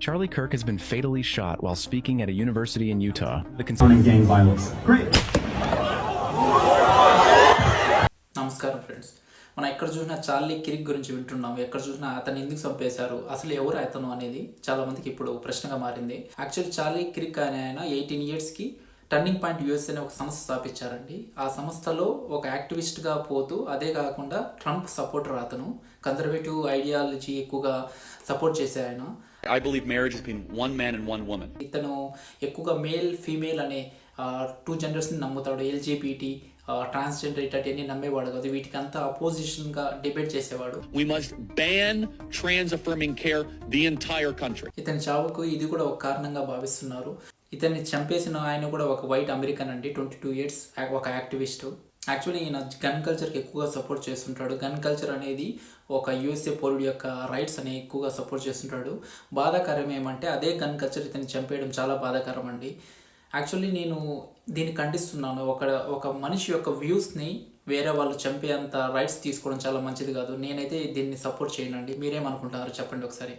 Charlie Kirk has been fatally shot while speaking at a university in Utah. The concerning gang violence. Great. నమస్కారం friends మనం ఎక్కడ చూసినా Charlie Kirik గురించి వింటున్నాం ఎక్కడ చూసినా అతను ఎందుకు చంపేశారు అసలు ఎవరు అతను అనేది చాలా మందికి ఇప్పుడు ప్రశ్నగా మారింది యాక్చువల్లీ చార్లీ కిరిక్ అనే ఆయన ఎయిటీన్ ఇయర్స్కి టర్నింగ్ పాయింట్ యూఎస్ అనే ఒక సంస్థ స్థాపించారండి. ఆ సంస్థలో ఒక యాక్టివిస్ట్గా పోతూ అదే కాకుండా ట్రంప్ సపోర్టర్ అతను కన్జర్వేటివ్ ఐడియాలజీ ఎక్కువగా సపోర్ట్ చేసే ఆయన. Believe marriage is between one man and one woman. ఇతను ఎక్కువగా మేల్ ఫీమేల్ అనే టూ జెండర్స్ని నమ్ముతాడు. ఎల్జీపీటీ ట్రాన్స్జెండర్ ఇట్లాంటివన్నీ నమ్మేవాడు కాదు. వీటికంతా అపోజిషన్గా డిబేట్ చేసేవాడు. We must ban trans affirming care the entire country. ఇతని చావుకు ఇది కూడా ఒక కారణంగా భావిస్తున్నారు. ఇతన్ని చంపేసిన ఆయన కూడా ఒక వైట్ అమెరికన్ అండి ట్వంటీ టూ ఇయర్స్ ఒక యాక్టివిస్ట్ యాక్చువల్లీ ఈయన గన్ కల్చర్కి ఎక్కువగా సపోర్ట్ చేస్తుంటాడు. గన్ కల్చర్ అనేది ఒక యూఎస్ఏ పౌరుడు యొక్క రైట్స్ అని ఎక్కువగా సపోర్ట్ చేస్తుంటాడు. బాధాకరం ఏమంటే అదే గన్ కల్చర్ ఇతన్ని చంపేయడం చాలా బాధాకరం అండి. యాక్చువల్లీ నేను దీన్ని ఖండిస్తున్నాను. ఒక ఒక మనిషి యొక్క వ్యూస్ని వేరే వాళ్ళు చంపేంత రైట్స్ తీసుకోవడం చాలా మంచిది కాదు. నేనైతే దీన్ని సపోర్ట్ చేయనండి. మీరేమనుకుంటున్నారు చెప్పండి ఒకసారి.